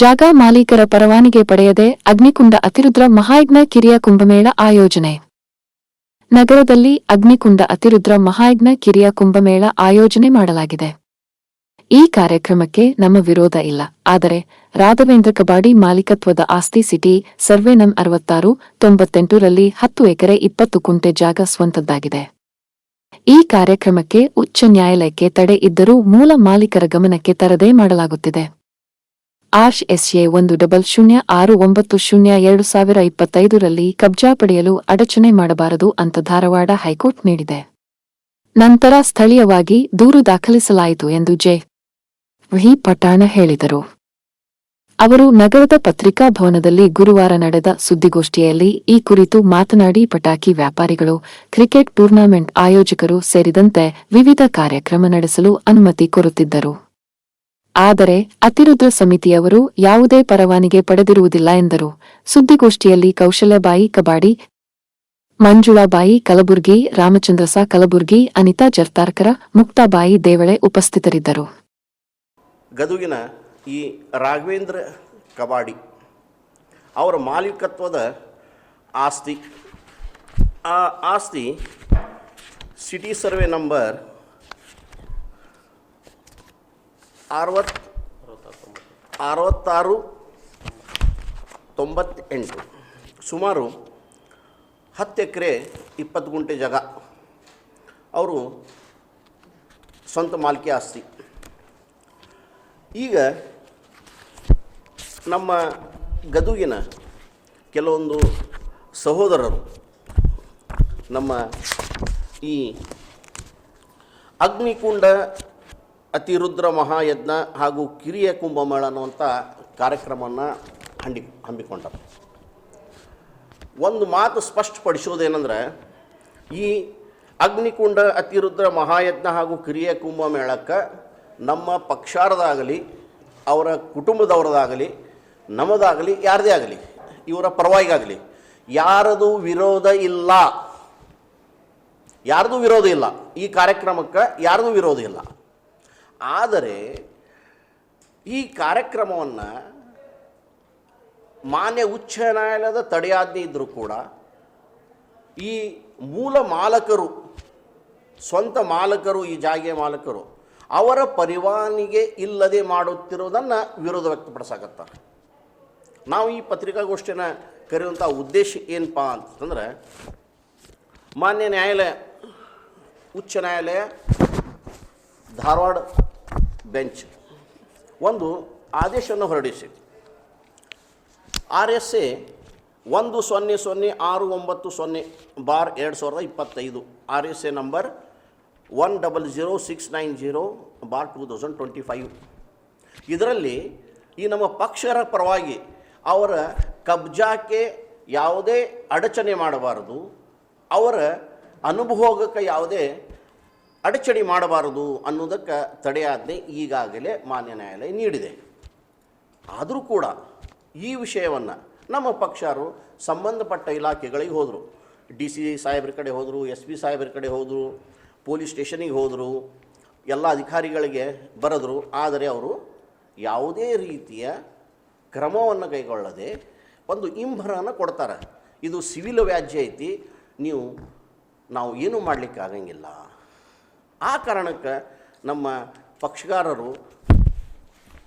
ಜಾಗ ಮಾಲೀಕರ ಪರವಾನಿಗೆ ಪಡೆಯದೆ ಅಗ್ನಿಕುಂಡ ಅತಿರುದ್ರ ಮಹಾಯಜ್ಞ ಕಿರಿಯ ಕುಂಭಮೇಳ ಆಯೋಜನೆ. ನಗರದಲ್ಲಿ ಅಗ್ನಿಕುಂಡ ಅತಿರುದ್ರ ಮಹಾಯಜ್ಞ ಕಿರಿಯ ಕುಂಭಮೇಳ ಆಯೋಜನೆ ಮಾಡಲಾಗಿದೆ. ಈ ಕಾರ್ಯಕ್ರಮಕ್ಕೆ ನಮ್ಮ ವಿರೋಧ ಇಲ್ಲ. ಆದರೆ ರಾಘವೇಂದ್ರ ಕಬಾಡಿ ಮಾಲೀಕತ್ವದ ಆಸ್ತಿ ಸಿಟಿ ಸರ್ವೆ ನಂ ಅರವತ್ತಾರು, ತೊಂಬತ್ತೆಂಟರಲ್ಲಿ ಹತ್ತು ಎಕರೆ ಇಪ್ಪತ್ತು ಕುಂಟೆ ಜಾಗ ಸ್ವಂತದ್ದಾಗಿದೆ. ಈ ಕಾರ್ಯಕ್ರಮಕ್ಕೆ ಉಚ್ಚ ನ್ಯಾಯಾಲಯಕ್ಕೆ ತಡೆ ಇದ್ದರೂ ಮೂಲ ಮಾಲೀಕರ ಗಮನಕ್ಕೆ ತರದೇ ಮಾಡಲಾಗುತ್ತಿದೆ. ಆಶ್ ಎಸ್ಎ ಒಂದು ಡಬಲ್ ಶೂನ್ಯ ಆರು ಒಂಬತ್ತು ಶೂನ್ಯ ಎರಡು ಸಾವಿರ ಇಪ್ಪತ್ತೈದರಲ್ಲಿ ಕಬ್ಜಾ ಪಡೆಯಲು ಅಡಚಣೆ ಮಾಡಬಾರದು ಅಂತ ಧಾರವಾಡ ಹೈಕೋರ್ಟ್ ನೀಡಿದೆ. ನಂತರ ಸ್ಥಳೀಯವಾಗಿ ದೂರು ದಾಖಲಿಸಲಾಯಿತು ಎಂದು ಜೆ. ವಿ. ಪಟಾಣ ಹೇಳಿದರು. ಅವರು ನಗರದ ಪತ್ರಿಕಾ ಭವನದಲ್ಲಿ ಗುರುವಾರ ನಡೆದ ಸುದ್ದಿಗೋಷ್ಠಿಯಲ್ಲಿ ಈ ಕುರಿತು ಮಾತನಾಡಿ ಪಟಾಕಿ ವ್ಯಾಪಾರಿಗಳು, ಕ್ರಿಕೆಟ್ ಟೂರ್ನಾಮೆಂಟ್ ಆಯೋಜಕರು ಸೇರಿದಂತೆ ವಿವಿಧ ಕಾರ್ಯಕ್ರಮ ನಡೆಸಲು ಅನುಮತಿ ಕೋರುತ್ತಿದ್ದರು. ಆದರೆ ಅತಿರುದ್ರ ಸಮಿತಿಯವರು ಯಾವುದೇ ಪರವಾನಿಗೆ ಪಡೆದಿರುವುದಿಲ್ಲ ಎಂದರು. ಸುದ್ದಿಗೋಷ್ಠಿಯಲ್ಲಿ ಕೌಶಲ್ಯಬಾಯಿ ಕಬಾಡಿ, ಮಂಜುಳಾಬಾಯಿ ಕಲಬುರ್ಗಿ, ರಾಮಚಂದ್ರಸ ಕಲಬುರ್ಗಿ, ಅನಿತಾ ಜರ್ತಾರ್ಕರ, ಮುಕ್ತಾಬಾಯಿ ದೇವಳೆ ಉಪಸ್ಥಿತರಿದ್ದರು. ಗದುಗಿನ ಈ ರಾಘವೇಂದ್ರ ಕಬಾಡಿ, ಅವರ ಮಾಲೀಕತ್ವದ ಆಸ್ತಿ. ಆ ಆಸ್ತಿ ಸಿಟಿ ಸರ್ವೆ ನಂಬರ್ ಅರವತ್, ಅರವತ್ತಾರು, ತೊಂಬತ್ತೆಂಟು. ಸುಮಾರು ಹತ್ತು ಎಕರೆ, ಇಪ್ಪತ್ತು ಗುಂಟೆ ಜಾಗ. ಅವರು ಸ್ವಂತ ಮಾಲಿಕೆ ಆಸ್ತಿ. ಈಗ ನಮ್ಮ ಗದುಗಿನ ಕೆಲವೊಂದು ಸಹೋದರರು ನಮ್ಮ ಈ ಅಗ್ನಿಕುಂಡ ಅತಿರುದ್ರ ಮಹಾಯಜ್ಞ ಹಾಗೂ ಕಿರಿಯ ಕುಂಭಮೇಳ ಅನ್ನುವಂಥ ಕಾರ್ಯಕ್ರಮವನ್ನು ಹಂಡಿ ಹಮ್ಮಿಕೊಂಡರು. ಒಂದು ಮಾತು ಸ್ಪಷ್ಟಪಡಿಸೋದೇನೆಂದರೆ ಈ ಅಗ್ನಿಕುಂಡ, ಅತಿರುದ್ರ ಮಹಾಯಜ್ಞ ಹಾಗೂ ಕಿರಿಯ ಕುಂಭಮೇಳಕ್ಕೆ ನಮ್ಮ ಪಕ್ಷಾರದಾಗಲಿ, ಅವರ ಕುಟುಂಬದವರದಾಗಲಿ ನಮ್ಮದಾಗಲಿ ಯಾರದೇ ಆಗಲಿ, ಇವರ ಪರವಾಗಿಗಾಗಲಿ ಯಾರದು ವಿರೋಧ ಇಲ್ಲ, ಯಾರದು ವಿರೋಧ ಇಲ್ಲ, ಈ ಕಾರ್ಯಕ್ರಮಕ್ಕೆ ಯಾರದು ವಿರೋಧ ಇಲ್ಲ. ಆದರೆ ಈ ಕಾರ್ಯಕ್ರಮವನ್ನು ಮಾನ್ಯ ಉಚ್ಚ ನ್ಯಾಯಾಲಯದ ತಡೆಯಾಜ್ಞೆ ಇದ್ದರೂ ಕೂಡ ಈ ಮೂಲ ಮಾಲಕರು, ಸ್ವಂತ ಮಾಲಕರು, ಈ ಜಾಗೆ ಮಾಲಕರು ಅವರ ಪರಿವಾನಿಗೆ ಇಲ್ಲದೆ ಮಾಡುತ್ತಿರುವುದನ್ನು ವಿರೋಧ ವ್ಯಕ್ತಪಡಿಸಾಕತ್ತಾರೆ. ನಾವು ಈ ಪತ್ರಿಕಾಗೋಷ್ಠಿನ ಕರೆಯುವಂಥ ಉದ್ದೇಶ ಏನಪ್ಪ ಅಂತಂದರೆ, ಮಾನ್ಯ ನ್ಯಾಯಾಲಯ, ಉಚ್ಚ ನ್ಯಾಯಾಲಯ, ಧಾರವಾಡ ಬೆಂಚ್. ಒಂದು ಆದೇಶವನ್ನು ಹೊರಡಿಸಿ. ಆರ್ ಎಸ್ ಎ ಒಂದು ಸೊನ್ನೆ ಸೊನ್ನೆ ಆರು ಒಂಬತ್ತು ಸೊನ್ನೆ ಬಾರ್ ಎರಡು ಸಾವಿರದ ಇಪ್ಪತ್ತೈದು. R S A number one double zero six nine zero bar two thousand twenty five. ಇದರಲ್ಲಿ ಈ ನಮ್ಮ ಪಕ್ಷರ ಪರವಾಗಿ ಅವರ ಕಬ್ಜಾಕ್ಕೆ ಯಾವುದೇ ಅಡಚಣೆ ಮಾಡಬಾರದು. ಅವರ ಅನುಭೋಗಕ್ಕೆ ಯಾವುದೇ ಅಡಚಣೆ ಮಾಡಬಾರದು ಅನ್ನೋದಕ್ಕೆ ತಡೆಯಾಜ್ಞೆ ಈಗಾಗಲೇ ಮಾನ್ಯ ನ್ಯಾಯಾಲಯ ನೀಡಿದೆ. ಆದರೂ ಕೂಡ ಈ ವಿಷಯವನ್ನು ನಮ್ಮ ಪಕ್ಷರು ಸಂಬಂಧಪಟ್ಟ ಇಲಾಖೆಗಳಿಗೆ ಹೋದರು. ಡಿ ಸಿ ಸಾಹೇಬ್ರ ಕಡೆ ಹೋದರು, ಎಸ್ ಪಿ ಸಾಹೇಬ್ರ ಕಡೆ ಹೋದರು, ಪೊಲೀಸ್ ಸ್ಟೇಷನಿಗೆ ಹೋದರು, ಎಲ್ಲ ಅಧಿಕಾರಿಗಳಿಗೆ ಬರೆದರು. ಆದರೆ ಅವರು ಯಾವುದೇ ರೀತಿಯ ಕ್ರಮವನ್ನು ಕೈಗೊಳ್ಳದೆ ಒಂದು ಇಂಬರನ್ನು ಕೊಡ್ತಾರೆ. ಇದು ಸಿವಿಲ್ ವ್ಯಾಜ್ಯ ಐತಿ. ನೀವು, ನಾವು ಏನೂ ಮಾಡಲಿಕ್ಕೆ ಆಗಂಗಿಲ್ಲ ಆ ಕಾರಣಕ್ಕೆ ನಮ್ಮ ಪಕ್ಷಗಾರರು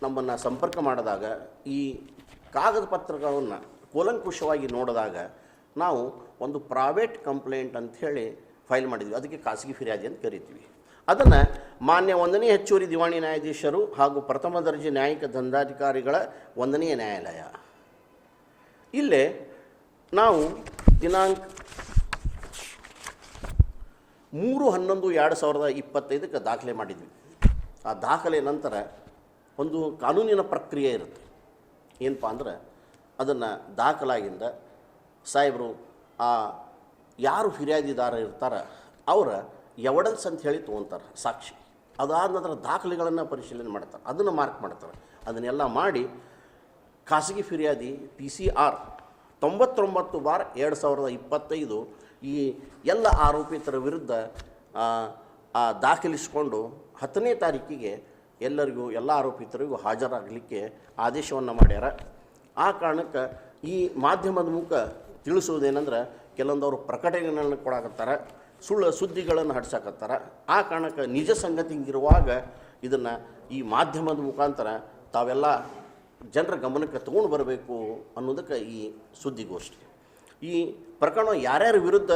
ನಮ್ಮನ್ನು ಸಂಪರ್ಕ ಮಾಡಿದಾಗ ಈ ಕಾಗದ ಪತ್ರಗಳನ್ನು ಕೂಲಂಕುಷವಾಗಿ ನೋಡಿದಾಗ ನಾವು ಒಂದು ಪ್ರೈವೇಟ್ ಕಂಪ್ಲೇಂಟ್ ಅಂಥೇಳಿ ಫೈಲ್ ಮಾಡಿದ್ವಿ. ಅದಕ್ಕೆ ಖಾಸಗಿ ಫಿರ್ಯಾದಿ ಅಂತ ಕರಿತೀವಿ. ಅದನ್ನು ಮಾನ್ಯ ಒಂದನೇ ಹೆಚ್ಚುವರಿ ದಿವಾಣಿ ನ್ಯಾಯಾಧೀಶರು ಹಾಗೂ ಪ್ರಥಮ ದರ್ಜೆ ನ್ಯಾಯಿಕ ದಂಡಾಧಿಕಾರಿಗಳ ಒಂದನೆಯ ನ್ಯಾಯಾಲಯ. ಇಲ್ಲೇ ನಾವು ದಿನಾಂಕ ಮೂರು ಹನ್ನೊಂದು ಎರಡು ಸಾವಿರದ ಇಪ್ಪತ್ತೈದಕ್ಕೆ ದಾಖಲೆ ಮಾಡಿದ್ವಿ. ಆ ದಾಖಲೆ ನಂತರ ಒಂದು ಕಾನೂನಿನ ಪ್ರಕ್ರಿಯೆ ಇರುತ್ತೆ. ಏನಪ್ಪ ಅಂದ್ರೆ ಅದನ್ನು ದಾಖಲಾಗಿಂದ ಸಾಹೇಬರು, ಆ ಯಾರು ಫಿರ್ಯಾದಿದಾರ ಇರ್ತಾರ, ಅವರ ಎವಡೆನ್ಸ್ ಅಂತ ಹೇಳಿ ತೊಗೊತಾರೆ ಸಾಕ್ಷಿ. ಅದಾದ ನಂತರ ದಾಖಲೆಗಳನ್ನು ಪರಿಶೀಲನೆ ಮಾಡ್ತಾರೆ. ಅದನ್ನು ಮಾರ್ಕ್ ಮಾಡ್ತಾರೆ. ಅದನ್ನೆಲ್ಲ ಮಾಡಿ ಖಾಸಗಿ ಫಿರ್ಯಾದಿ ಪಿ ಸಿ ಆರ್ ತೊಂಬತ್ತೊಂಬತ್ತು ಬಾರ್ ಎರಡು ಸಾವಿರದ ಇಪ್ಪತ್ತೈದು ಈ ಎಲ್ಲ ಆರೋಪಿತರ ವಿರುದ್ಧ ದಾಖಲಿಸಿಕೊಂಡು ಹತ್ತನೇ ತಾರೀಕಿಗೆ ಎಲ್ಲರಿಗೂ, ಎಲ್ಲ ಆರೋಪಿತರಿಗೂ ಹಾಜರಾಗಲಿಕ್ಕೆ ಆದೇಶವನ್ನು ಮಾಡ್ಯಾರ. ಆ ಕಾರಣಕ್ಕೆ ಈ ಮಾಧ್ಯಮದ ಮುಖ ತಿಳಿಸುವುದೇನೆಂದ್ರೆ, ಕೆಲವೊಂದವರು ಪ್ರಕಟಣೆಗಳನ್ನು ಕೊಡಾಕತ್ತಾರ, ಸುಳ್ಳು ಸುದ್ದಿಗಳನ್ನು ಹಡ್ಸಕತ್ತಾರ. ಆ ಕಾರಣಕ್ಕೆ ನಿಜ ಸಂಗತಿ ಹಿಂಗಿರುವಾಗ ಇದನ್ನು ಈ ಮಾಧ್ಯಮದ ಮುಖಾಂತರ ತಾವೆಲ್ಲ ಜನರ ಗಮನಕ್ಕೆ ತಗೊಂಡು ಬರಬೇಕು ಅನ್ನೋದಕ್ಕೆ ಈ ಸುದ್ದಿಗೋಷ್ಠಿ. ಈ ಪ್ರಕರಣ ಯಾರ್ಯಾರ ವಿರುದ್ಧ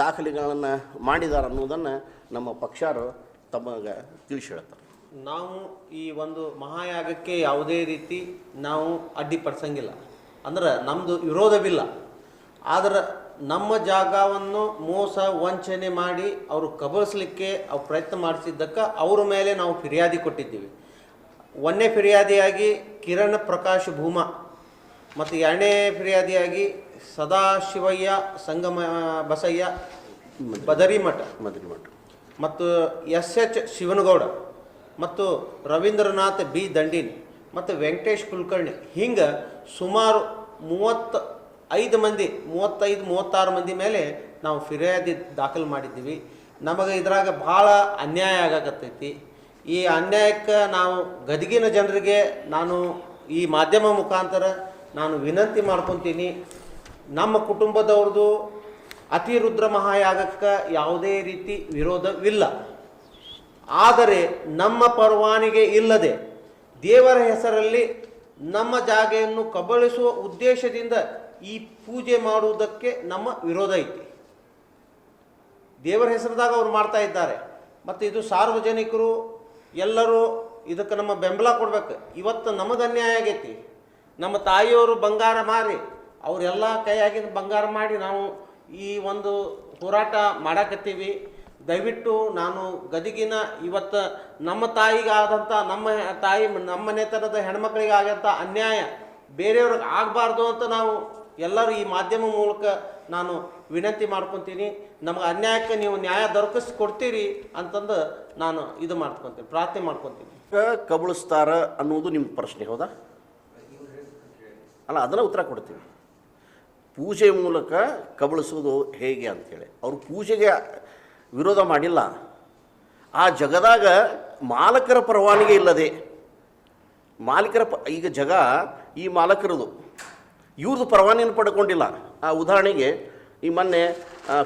ದಾಖಲೆಗಳನ್ನು ಮಾಡಿದ್ದಾರೆ ಅನ್ನೋದನ್ನು ನಮ್ಮ ಪಕ್ಷಾರು ತಮಗೆ ತಿಳಿಸಿ ಹೇಳ್ತಾರೆ ನಾವು ಈ ಒಂದು ಮಹಾಯಾಗಕ್ಕೆ ಯಾವುದೇ ರೀತಿ ನಾವು ಅಡ್ಡಿಪಡಿಸಂಗಿಲ್ಲ ಅಂದ್ರೆ ನಮ್ಮದು ವಿರೋಧವಿಲ್ಲ. ಆದ್ರೆ ನಮ್ಮ ಜಾಗವನ್ನು ಮೋಸ, ವಂಚನೆ ಮಾಡಿ ಅವರು ಕಬಳಿಸ್ಲಿಕ್ಕೆ ಅವ್ರು ಪ್ರಯತ್ನ ಮಾಡಿಸಿದ್ದಕ್ಕೆ ಅವ್ರ ಮೇಲೆ ನಾವು ಫಿರ್ಯಾದಿ ಕೊಟ್ಟಿದ್ದೀವಿ. ಒಂದನೇ ಫಿರ್ಯಾದಿಯಾಗಿ ಕಿರಣ್ ಪ್ರಕಾಶ್ ಭೂಮಾ, ಮತ್ತು ಎರಡನೇ ಫಿರ್ಯಾದಿಯಾಗಿ ಸದಾಶಿವಯ್ಯ ಸಂಗಮ ಬಸಯ್ಯ ಬದರಿಮಠ. ಮಟ್ಟ ಮತ್ತು ಎಸ್ ಎಚ್ ಶಿವನಗೌಡ ಮತ್ತು ರವೀಂದ್ರನಾಥ್ ಬಿ ದಂಡಿನ್ ಮತ್ತು ವೆಂಕಟೇಶ್ ಕುಲಕರ್ಣಿ. ಹಿಂಗೆ ಸುಮಾರು ಮೂವತ್ತ ಐದು ಮಂದಿ ಮೂವತ್ತೈದು ಮೂವತ್ತಾರು ಮಂದಿ ಮೇಲೆ ನಾವು ಫಿರ್ಯಾದಿ ದಾಖಲು ಮಾಡಿದ್ದೀವಿ. ನಮಗೆ ಇದ್ರಾಗ ಭಾಳ ಅನ್ಯಾಯ ಆಗಕತ್ತೈತಿ. ಈ ಅನ್ಯಾಯಕ್ಕೆ ನಾವು ಗದಗಿನ ಜನರಿಗೆ ನಾನು ಈ ಮಾಧ್ಯಮ ಮುಖಾಂತರ ನಾನು ವಿನಂತಿ ಮಾಡ್ಕೊತೀನಿ. ನಮ್ಮ ಕುಟುಂಬದವ್ರದ್ದು ಅತಿರುದ್ರ ಮಹಾಯಾಗಕ್ಕೆ ಯಾವುದೇ ರೀತಿ ವಿರೋಧವಿಲ್ಲ. ಆದರೆ ನಮ್ಮ ಪರವಾನಿಗೆ ಇಲ್ಲದೆ ದೇವರ ಹೆಸರಲ್ಲಿ ನಮ್ಮ ಜಾಗೆಯನ್ನು ಕಬಳಿಸುವ ಉದ್ದೇಶದಿಂದ ಈ ಪೂಜೆ ಮಾಡುವುದಕ್ಕೆ ನಮ್ಮ ವಿರೋಧ ಐತಿ. ದೇವರ ಹೆಸರದಾಗ ಅವರು ಮಾಡ್ತಾ ಇದ್ದಾರೆ. ಮತ್ತು ಇದು ಸಾರ್ವಜನಿಕರು ಎಲ್ಲರೂ ಇದಕ್ಕೆ ನಮ್ಮ ಬೆಂಬಲ ಕೊಡ್ಬೇಕು. ಇವತ್ತು ನಮಗೆ ಅನ್ಯಾಯ ಆಗೈತಿ. ನಮ್ಮ ತಾಯಿಯವರು ಬಂಗಾರ ಮಾರಿ ಅವರೆಲ್ಲ ಕೈಯಾಗಿನ ಬಂಗಾರ ಮಾಡಿ ನಾವು ಈ ಒಂದು ಹೋರಾಟ ಮಾಡಾಕತ್ತೀವಿ. ದಯವಿಟ್ಟು ನಾನು ಗದಿಗಿನ ಇವತ್ತು ನಮ್ಮ ತಾಯಿಗಾದಂಥ ನಮ್ಮ ತಾಯಿ, ನಮ್ಮ ಮನೆತನದ ಹೆಣ್ಮಕ್ಳಿಗೆ ಆಗಂಥ ಅನ್ಯಾಯ ಬೇರೆಯವ್ರಿಗೆ ಆಗಬಾರ್ದು ಅಂತ ನಾವು ಎಲ್ಲರೂ ಈ ಮಾಧ್ಯಮ ಮೂಲಕ ನಾನು ವಿನಂತಿ ಮಾಡ್ಕೊತೀನಿ. ನಮಗೆ ಅನ್ಯಾಯಕ್ಕೆ ನೀವು ನ್ಯಾಯ ದೊರಕಿಸ್ಕೊಡ್ತೀರಿ ಅಂತಂದು ನಾನು ಇದು ಮಾಡ್ಕೊತೀನಿ, ಪ್ರಾರ್ಥನೆ ಮಾಡ್ಕೊತೀನಿ. ಕಬಳಿಸ್ತಾರ ಅನ್ನೋದು ನಿಮ್ಮ ಪ್ರಶ್ನೆ, ಹೌದಾ? ಅಲ್ಲ, ಅದನ್ನು ಉತ್ತರ ಕೊಡ್ತೀವಿ ಪೂಜೆ ಮೂಲಕ ಕಬಳಿಸೋದು ಹೇಗೆ ಅಂಥೇಳಿ ಅವರು ಪೂಜೆಗೆ ವಿರೋಧ ಮಾಡಿಲ್ಲ. ಆ ಜಗದಾಗ ಮಾಲಕರ ಪರವಾನಿಗೆ ಇಲ್ಲದೆ, ಮಾಲೀಕರ ಪ, ಈಗ ಜಗ ಈ ಮಾಲಕರದು. ಇವ್ರದ್ದು ಪರವಾನಿಯನ್ನು ಪಡ್ಕೊಂಡಿಲ್ಲ. ಆ ಉದಾಹರಣೆಗೆ ಈ ಮೊನ್ನೆ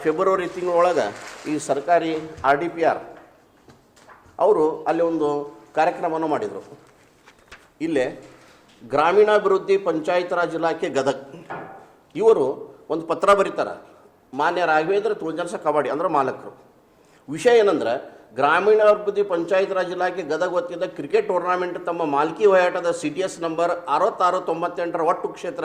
ಫೆಬ್ರವರಿ ತಿಂಗಳೊಳಗೆ ಈ ಸರ್ಕಾರಿ ಆರ್ ಡಿ ಪಿ ಆರ್ ಅವರು ಅಲ್ಲಿ ಒಂದು ಕಾರ್ಯಕ್ರಮವನ್ನು ಮಾಡಿದರು. ಇಲ್ಲೇ ಗ್ರಾಮೀಣಾಭಿವೃದ್ಧಿ ಪಂಚಾಯತ್ ರಾಜ್ ಇಲಾಖೆ ಗದಗ್. ಇವರು ಒಂದು ಪತ್ರ ಬರೀತಾರೆ. ಮಾನ್ಯ ರಾಘವೇಂದ್ರ ತುಳಜನಸ ಕಬಾಡಿ ಅಂದ್ರೆ ಮಾಲಕರು. ವಿಷಯ ಏನಂದ್ರೆ ಗ್ರಾಮೀಣಾಭಿವೃದ್ಧಿ ಪಂಚಾಯತ್ ರಾಜ್ ಇಲಾಖೆ ಗದಗ ವತಿಯಿಂದ ಕ್ರಿಕೆಟ್ ಟೂರ್ನಾಮೆಂಟ್ ತಮ್ಮ ಮಾಲ್ಕಿ ಹೋರಾಟದ ಸಿ ಟಿ ಎಸ್ ನಂಬರ್ ಅರವತ್ತಾರು ತೊಂಬತ್ತೆಂಟರ ಒಟ್ಟು ಕ್ಷೇತ್ರ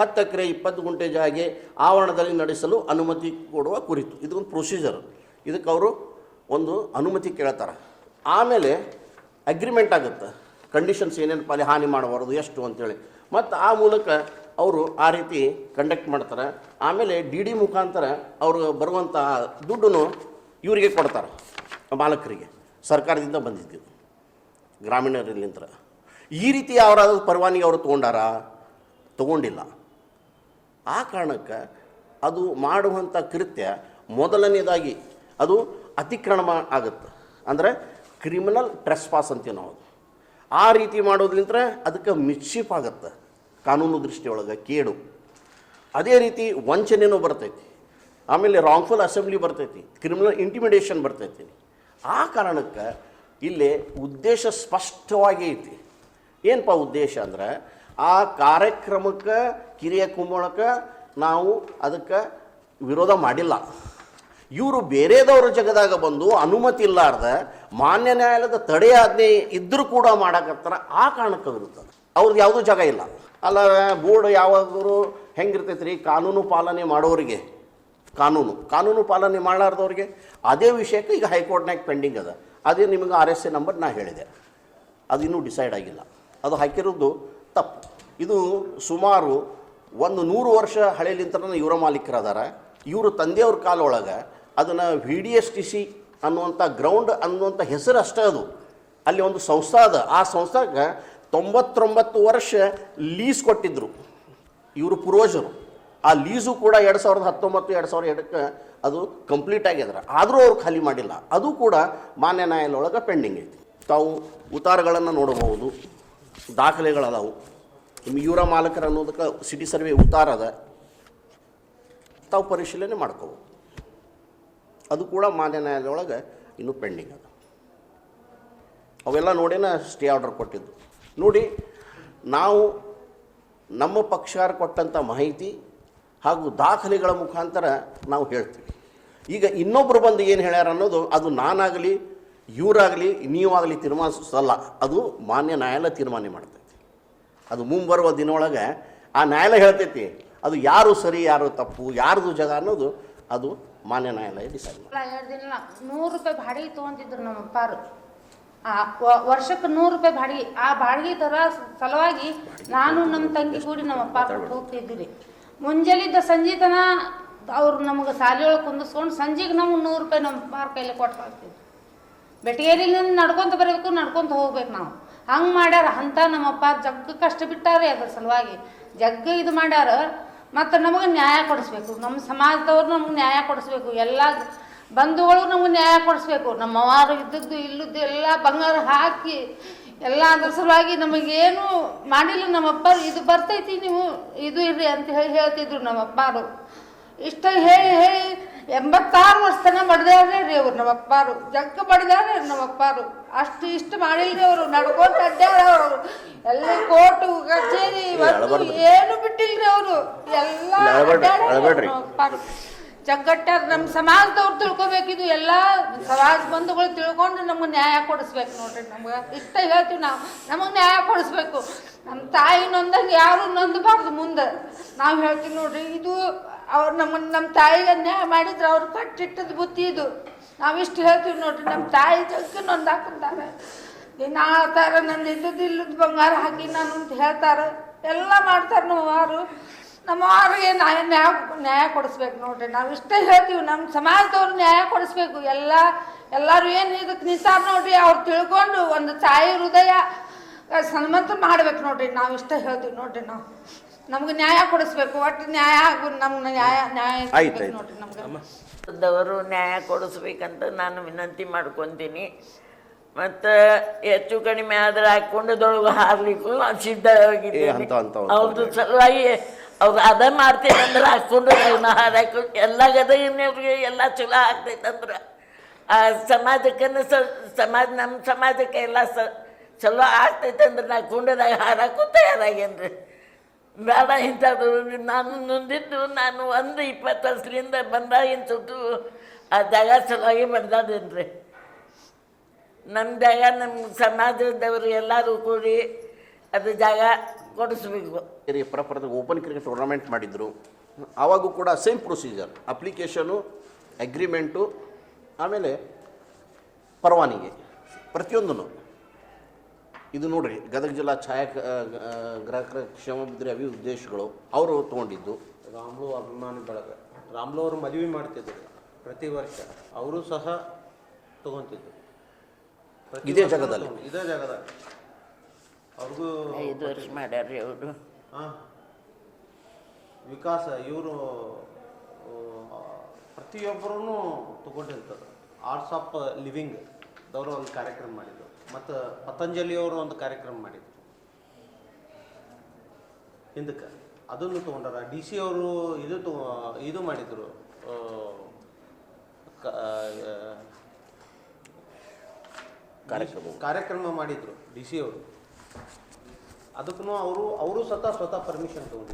ಹತ್ತು ಎಕರೆ ಇಪ್ಪತ್ತು ಗುಂಟೆ ಜಾಗೆ ಆವರಣದಲ್ಲಿ ನಡೆಸಲು ಅನುಮತಿ ಕೊಡುವ ಕುರಿತು. ಇದೊಂದು ಪ್ರೊಸೀಜರ್ ಇದಕ್ಕೆ ಅವರು ಒಂದು ಅನುಮತಿ ಕೇಳ್ತಾರೆ. ಆಮೇಲೆ ಅಗ್ರಿಮೆಂಟ್ ಆಗುತ್ತೆ. ಕಂಡೀಷನ್ಸ್ ಏನೇನು ಪಾಲಿ ಹಾನಿ ಮಾಡಬಾರ್ದು ಎಷ್ಟು ಅಂತೇಳಿ. ಮತ್ತು ಆ ಮೂಲಕ ಅವರು ಆ ರೀತಿ ಕಂಡಕ್ಟ್ ಮಾಡ್ತಾರೆ. ಆಮೇಲೆ ಡಿ ಡಿ ಮುಖಾಂತರ ಅವರು ಬರುವಂಥ ದುಡ್ಡನ್ನು ಇವರಿಗೆ ಕೊಡ್ತಾರೆ, ಮಾಲಕರಿಗೆ, ಸರ್ಕಾರದಿಂದ ಬಂದಿದ್ದು ಗ್ರಾಮೀಣರಲ್ಲಿಂದ ಈ ರೀತಿ ಅವರಾದ ಪರವಾನಗಿ ಅವರು ತೊಗೊಂಡಾರ? ತಗೊಂಡಿಲ್ಲ. ಆ ಕಾರಣಕ್ಕೆ ಅದು ಮಾಡುವಂಥ ಕೃತ್ಯ ಮೊದಲನೇದಾಗಿ ಅದು ಅತಿಕ್ರಮಣ ಆಗುತ್ತೆ. ಅಂದರೆ ಕ್ರಿಮಿನಲ್ ಟ್ರೆಸ್ಪಾಸ್ ಅಂತೀವಿ ನಾವು. ಆ ರೀತಿ ಮಾಡೋದ್ರಿಂದ ಅದಕ್ಕೆ ಮಿಸ್ಶಿಪ್ ಆಗುತ್ತೆ. ಕಾನೂನು ದೃಷ್ಟಿಯೊಳಗೆ ಕೇಡು. ಅದೇ ರೀತಿ ವಂಚನೆನೂ ಬರ್ತೈತಿ. ಆಮೇಲೆ ರಾಂಗ್ಫುಲ್ ಅಸೆಂಬ್ಲಿ ಬರ್ತೈತಿ ಕ್ರಿಮಿನಲ್ ಇಂಟಿಮಿಡೇಷನ್ ಬರ್ತೈತಿ. ಆ ಕಾರಣಕ್ಕೆ ಇಲ್ಲಿ ಉದ್ದೇಶ ಸ್ಪಷ್ಟವಾಗಿ ಐತಿ. ಏನಪ್ಪ ಉದ್ದೇಶ ಅಂದ್ರೆ, ಆ ಕಾರ್ಯಕ್ರಮಕ್ಕೆ, ಕಿರಿಯ ಕುಂಬಳಕ್ಕೆ ನಾವು ಅದಕ್ಕೆ ವಿರೋಧ ಮಾಡಿಲ್ಲ. ಇವರು ಬೇರೆದವ್ರ ಜಗದಾಗ ಬಂದು ಅನುಮತಿ ಇಲ್ಲಾರ್ದ, ಮಾನ್ಯ ನ್ಯಾಯಾಲಯದ ತಡೆಯಾಜ್ಞೆ ಇದ್ದರೂ ಕೂಡ ಮಾಡಕತ್ತಾರ ಆ ಕಾರಣಕ್ಕೆ ಇರುತ್ತದೆ ಅವ್ರದ್ದು ಯಾವುದೂ ಜಾಗ ಇಲ್ಲ. ಅಲ್ಲ, ಬೋರ್ಡ್ ಯಾವಾಗಲೂ ಹೆಂಗಿರ್ತೈತೆ ರೀ ಕಾನೂನು ಪಾಲನೆ ಮಾಡೋರಿಗೆ. ಕಾನೂನು. ಕಾನೂನು ಪಾಲನೆ ಮಾಡಲಾರ್ದವ್ರಿಗೆ. ಅದೇ ವಿಷಯಕ್ಕೆ ಈಗ ಹೈಕೋರ್ಟ್ನಾಗ ಪೆಂಡಿಂಗ್ ಅದ. ಅದೇ ನಿಮಗೆ ಆರ್ ಎಸ್ ಎ ನಂಬರ್ ನಾ ಹೇಳಿದೆ. ಅದು ಇನ್ನೂ ಡಿಸೈಡ್ ಆಗಿಲ್ಲ. ಅದು ಹಾಕಿರೋದು ತಪ್ಪು. ಇದು ಸುಮಾರು ಒಂದು ನೂರು ವರ್ಷ ಹಳೆಯಲಿಂತ ಇವರ ಮಾಲೀಕರದಾರ. ಇವರು ತಂದೆಯವ್ರ ಕಾಲೊಳಗೆ ಅದನ್ನು V D S T C ಅನ್ನುವಂಥ ಗ್ರೌಂಡ್ ಅನ್ನುವಂಥ ಹೆಸರು ಅಷ್ಟೇ ಅದು. ಅಲ್ಲಿ ಒಂದು ಸಂಸ್ಥೆ ಅದ. ಆ ಸಂಸ್ಥಾಕ್ಕೆ ತೊಂಬತ್ತೊಂಬತ್ತು ವರ್ಷ ಲೀಸ್ ಕೊಟ್ಟಿದ್ದರು ಇವರು ಪೂರ್ವಜರು. ಆ ಲೀಸು ಕೂಡ ಎರಡು ಸಾವಿರದ ಹತ್ತೊಂಬತ್ತು, ಎರಡು ಸಾವಿರದ ಎರಡಕ್ಕೆ ಅದು ಕಂಪ್ಲೀಟ್ ಆಗ್ಯದ್ರ. ಆದರೂ ಅವ್ರು ಖಾಲಿ ಮಾಡಿಲ್ಲ. ಅದು ಕೂಡ ಮಾನ್ಯ ನ್ಯಾಯಾಲಯ ಒಳಗೆ ಪೆಂಡಿಂಗ್ ಐತಿ. ತಾವು ಉತ್ತಾರಗಳನ್ನು ನೋಡಬಹುದು. ದಾಖಲೆಗಳದಾವು. ಇವರ ಮಾಲಕರು ಅನ್ನೋದಕ್ಕೆ ಸಿಟಿ ಸರ್ವೆ ಉತ್ತಾರದ ತಾವು ಪರಿಶೀಲನೆ ಮಾಡ್ಕೋಬೋದು ಅದು ಕೂಡ ಮಾನ್ಯ ನ್ಯಾಯಾಲಯದೊಳಗೆ ಇನ್ನೂ ಪೆಂಡಿಂಗ್ ಅದ. ಅವೆಲ್ಲ ನೋಡಿನ ಸ್ಟೇ ಆರ್ಡರ್ ಕೊಟ್ಟಿದ್ದು. ನೋಡಿ, ನಾವು ನಮ್ಮ ಪಕ್ಷಾರ ಕೊಟ್ಟಂಥ ಮಾಹಿತಿ ಹಾಗೂ ದಾಖಲೆಗಳ ಮುಖಾಂತರ ನಾವು ಹೇಳ್ತೀವಿ. ಈಗ ಇನ್ನೊಬ್ಬರು ಬಂದು ಏನು ಹೇಳ್ಯಾರ ಅನ್ನೋದು ಅದು ನಾನಾಗಲಿ, ಇವರಾಗಲಿ, ನೀವಾಗಲಿ ತೀರ್ಮಾನಿಸಲ್ಲ. ಅದು ಮಾನ್ಯ ನ್ಯಾಯಾಲಯ ತೀರ್ಮಾನ ಮಾಡ್ತೈತಿ. ಅದು ಮುಂಬರುವ ದಿನೊಳಗೆ ಆ ನ್ಯಾಯಾಲಯ ಹೇಳ್ತೈತಿ, ಅದು ಯಾರು ಸರಿ, ಯಾರು ತಪ್ಪು, ಯಾರ್ದು ಜಗ ಅನ್ನೋದು ಅದು ಮಾನ್ಯ ನ್ಯಾಯಾಲಯ ಡಿಸೈಡ್ ಮಾಡಿ ನೂರು ರೂಪಾಯಿ ಬಾಡಿಗೆ ತೊಗೊಂತಿದ್ರು ನಮ್ಮ ಅಪ್ಪಾರು. ಆ ವರ್ಷಕ್ಕೆ ನೂರು ರೂಪಾಯಿ ಬಾಡಿಗೆ, ಆ ಬಾಡಿಗೆ ದರ ಸಲುವಾಗಿ ನಾನು ನಮ್ಮ ತಂಗಿ ಕೂಡಿ ನಮ್ಮ ಅಪ್ಪ ಹೋಗ್ತಿದ್ವಿ ರೀ ಮುಂಜಾಲಿದ್ದ ಸಂಜೆ ತನ ಅವ್ರು ನಮಗೆ ಸಾಲಿಯೊಳಗೆ ಕುಂದಿಸ್ಕೊಂಡು ಸಂಜೆಗೆ ನಮ್ಗೆ ನೂರು ರೂಪಾಯಿ ನಮ್ಮ ಅಪ್ಪಾರ ಕೈಲಿ ಕೊಟ್ಟು ಕಳ್ಸ್ತಿದ್ರು ಬೆಟಗೇರಿಲಿಂದ ನಡ್ಕೊತ ಬರಬೇಕು, ನಡ್ಕೊತ ಹೋಗ್ಬೇಕು ನಾವು. ಹಂಗೆ ಮಾಡ್ಯಾರ, ಅಂತ ನಮ್ಮಪ್ಪ ಜಗ್ಗ ಕಷ್ಟ ಬಿಟ್ಟಾರೆ ಅದ್ರ ಸಲುವಾಗಿ. ಜಗ್ಗ ಇದು ಮಾಡ್ಯಾರ, ಮತ್ತು ನಮಗೆ ನ್ಯಾಯ ಕೊಡಿಸ್ಬೇಕು. ನಮ್ಮ ಸಮಾಜದವ್ರು ನಮ್ಗೆ ನ್ಯಾಯ ಕೊಡಿಸ್ಬೇಕು. ಎಲ್ಲ ಬಂಧುಗಳು ನಮ್ಗೆ ನ್ಯಾಯ ಕೊಡಿಸ್ಬೇಕು. ನಮ್ಮ ಅವರು ಇದ್ದದ್ದು ಇಲ್ಲದ್ದು ಎಲ್ಲ ಬಂಗಾರ ಹಾಕಿ ಎಲ್ಲ ಅದ್ರ ಸಲುವಾಗಿ ನಮಗೇನು ಮಾಡಿಲ್ಲ ನಮ್ಮಪ್ಪ ಇದು ಬರ್ತೈತಿ ನೀವು ಇದು ಇರ್ರಿ ಅಂತ ಹೇಳಿ ಹೇಳ್ತಿದ್ರು ನಮ್ಮಪ್ಪರು. ಇಷ್ಟ ಹೇಳಿ ಹೇಳಿ ಎಂಬತ್ತಾರು ವರ್ಷ ತನಕ ಬಡ್ದಾರೆ ರೀ ಅವ್ರು ನಮ್ಮ ಅಪ್ಪಾರು ಜಗ್ಗ ಬಡ್ದಾರೆ ನಮ್ಮ ಅಪ್ಪಾರು ಅಷ್ಟು ಇಷ್ಟು ಮಾಡಿಲ್ರಿ ಅವರು ನಡ್ಕೊಂತ ಅಡ್ಡಾರ ಅವರು. ಎಲ್ಲ ಕೋರ್ಟು ಕಚೇರಿ. ಏನು ಬಿಟ್ಟಿಲ್ರಿ ಅವರು. ಎಲ್ಲ ಇಲ್ಲ, ಅಳಬೇಡ್ರಿ, ಅವ್ರು ಅಳಬೇಡ್ರಿ. ನಮ್ಮ ಸಮಾಜದವ್ರು ತಿಳ್ಕೊಬೇಕಿದು ಎಲ್ಲ ಸಮಾಜ ಬಂಧುಗಳು ತಿಳ್ಕೊಂಡು ನಮ್ಗೆ ನ್ಯಾಯ ಕೊಡಿಸ್ಬೇಕು ನೋಡ್ರಿ ನಮ್ಗೆ. ಇಷ್ಟ ಹೇಳ್ತೀವಿ ನಾವು. ನಮಗೆ ನ್ಯಾಯ ಕೊಡಿಸ್ಬೇಕು. ನಮ್ಮ ತಾಯಿ ನೊಂದಂಗೆ ಯಾರು ನೊಂದಬಾರ್ದು ಮುಂದೆ. ನಾವು ಹೇಳ್ತೀವಿ ನೋಡ್ರಿ, ಇದು ಅವ್ರು ನಮ್ಮ ನಮ್ಮ ತಾಯಿಗೆ ನ್ಯಾಯ ಮಾಡಿದ್ರೆ ಅವ್ರು ಕಟ್ಟಿಟ್ಟದ ಬುತ್ತಿ ಇದು. ನಾವು ಇಷ್ಟು ಹೇಳ್ತೀವಿ ನೋಡ್ರಿ ನಮ್ಮ ತಾಯಿ ಜಗ್ಗಿ ನೊಂದಾಕಂತಾರೆ. ದಿನ ಥರ ನನ್ನ ಇದ್ದದ್ದು ಬಂಗಾರ ಹಾಕಿ ನಾನು ಅಂತ ಹೇಳ್ತಾರೆ. ಎಲ್ಲ ಮಾಡ್ತಾರೆ ನಾವು ನಮ್ಮ ಅವ್ರಿಗೆ ನ್ಯಾಯ ನ್ಯಾಯ ನ್ಯಾಯ ಕೊಡಿಸ್ಬೇಕು ನೋಡ್ರಿ. ನಾವು ಇಷ್ಟೇ ಹೇಳ್ತೀವಿ ನಮ್ಮ ಸಮಾಜದವ್ರು ನ್ಯಾಯ ಕೊಡಿಸ್ಬೇಕು. ಎಲ್ಲ ಎಲ್ಲರೂ ಏನು ಇದಕ್ಕೆ ನಿಸಾರ್ ನೋಡ್ರಿ ಅವ್ರು ತಿಳ್ಕೊಂಡು ಒಂದು ತಾಯಿ ಹೃದಯ ಸನ್ಮಂತ ಮಾಡ್ಬೇಕು ನೋಡ್ರಿ. ನಾವು ಇಷ್ಟೇ ಹೇಳ್ತೀವಿ ನೋಡ್ರಿ ನಾವು. ನಮ್ಗೆ ನ್ಯಾಯ ಕೊಡಿಸ್ಬೇಕು. ಒಟ್ಟು ನ್ಯಾಯ ಆಗು ನಮ್ಗೆ ನ್ಯಾಯ ನ್ಯಾಯ. ನೋಡ್ರಿ ನಮ್ಗೆ. ದವರು ನ್ಯಾಯ ಕೊಡಿಸ್ಬೇಕಂತ ನಾನು ವಿನಂತಿ ಮಾಡ್ಕೊತೀನಿ. ಮತ್ತು ಹೆಚ್ಚು ಕಡಿಮೆ ಆದ್ರೆ ಹಾಕೊಂಡದೊಳಗೆ ಹಾರ್ಲಿಕ್ಕೂ ಸಿದ್ಧವಾಗಿದೆ ಸಿದ್ಧವಾಗಿದ್ದೀನಿ ಅವ್ರದ್ದು ಸಲುವಾಗಿ ಅವ್ರು ಅದೇ ಮಾಡ್ತೀನಂದ್ರೆ ಹಾಕೊಂಡು ನಾ ಹಾರಾಕು ಎಲ್ಲ ಗದಗಿನವ್ರಿಗೆ ಎಲ್ಲ ಚಲೋ ಆಗ್ತೈತಂದ್ರೆ. ಆ ಸಮಾಜಕ್ಕೆ ಸಮಾಜ ನಮ್ಮ ಸಮಾಜಕ್ಕೆ ಎಲ್ಲ ಸ, ಚಲೋ ಆಗ್ತೈತಂದ್ರೆ ನಾ ಕುಂಡದಾಗ ಹಾರಾಕು ತಯಾರಾಗೇನ್ರಿ. ಬೇಡ ಇಂಥದ್ದು, ನಾನು ನೊಂದಿದ್ದು, ನಾನು ಒಂದು ಇಪ್ಪತ್ತು ವರ್ಷದಿಂದ ಬಂದಾಗಿನ ಸುತ್ತು ಆ ಜಾಗ ಸಲುವಾಗಿ ಬಂದದೇನ್ರಿ. ನಮ್ಮ ಜಾಗ ನಮ್ಮ ಸಮಾಜದವರು ಎಲ್ಲರೂ ಕೂಡಿ ಅದು ಜಾಗ ಕೊಡಿಸ್ಬೇಕು ಏರಿಯಾ ಪ್ರಪರದ ಓಪನ್ ಕ್ರಿಕೆಟ್ ಟೂರ್ನಮೆಂಟ್ ಮಾಡಿದ್ರು. ಆವಾಗೂ ಕೂಡ ಸೇಮ್ ಪ್ರೊಸೀಜರ್ ಅಪ್ಲಿಕೇಶನು ಅಗ್ರಿಮೆಂಟು ಆಮೇಲೆ ಪರವಾನಿಗೆ ಪ್ರತಿಯೊಂದೂ ಇದು ನೋಡ್ರಿ ಗದಗ ಜಿಲ್ಲಾ ಛಾಯಾ ಗ್ರಾಹಕರ ಕ್ಷೇಮಾಭಿವೃದ್ಧಿ ಅಭಿ ಉದ್ದೇಶಗಳು ಅವರು ತೊಗೊಂಡಿದ್ದು. ರಾಮ್ಲು ಅಭಿಮಾನಿ ಬಳಗ ರಾಮ್ಲು ಅವರು ಮದುವೆ ಮಾಡ್ತಿದ್ರು ಪ್ರತಿ ವರ್ಷ. ಅವರು ಸಹ ತಗೊಂತಿದ್ರು. ಇದೇ ಜಾಗದಲ್ಲಿ? ಇದೇ ಜಾಗದಾಗ ಅವ್ರಿಗೂ ಐದು ವರ್ಷ ಮಾಡ್ಯಾರ್ರಿ ಅವರು. ಹಾಂ. ವಿಕಾಸ ಇವರು ಪ್ರತಿಯೊಬ್ಬರೂ ತಗೊಂಡಿರ್ತಾರೆ. ಆರ್ಟ್ಸ್ ಆಫ್ ಲಿವಿಂಗ್ ದವರು ಒಂದು ಕಾರ್ಯಕ್ರಮ ಮಾಡಿದ್ರು ಮತ್ತು ಪತಂಜಲಿಯವರು ಒಂದು ಕಾರ್ಯಕ್ರಮ ಮಾಡಿದ್ರು ಹಿಂದಕ್ಕೆ. ಅದನ್ನು ತೊಗೊಂಡಾರ. ಡಿ ಸಿ ಅವರು ಇದು ತಗೊ ಇದು ಮಾಡಿದರು. ಕಾರ್ಯಕ್ರಮ. ಕಾರ್ಯಕ್ರಮ ಮಾಡಿದ್ರು ಡಿ ಸಿ ಅವರು. ಅದಕ್ಕೂ ಅವರು ಅವರು ಸ್ವತಃ ಸ್ವತಃ ಪರ್ಮಿಷನ್ ತಗೊಂಡಿದ್ರು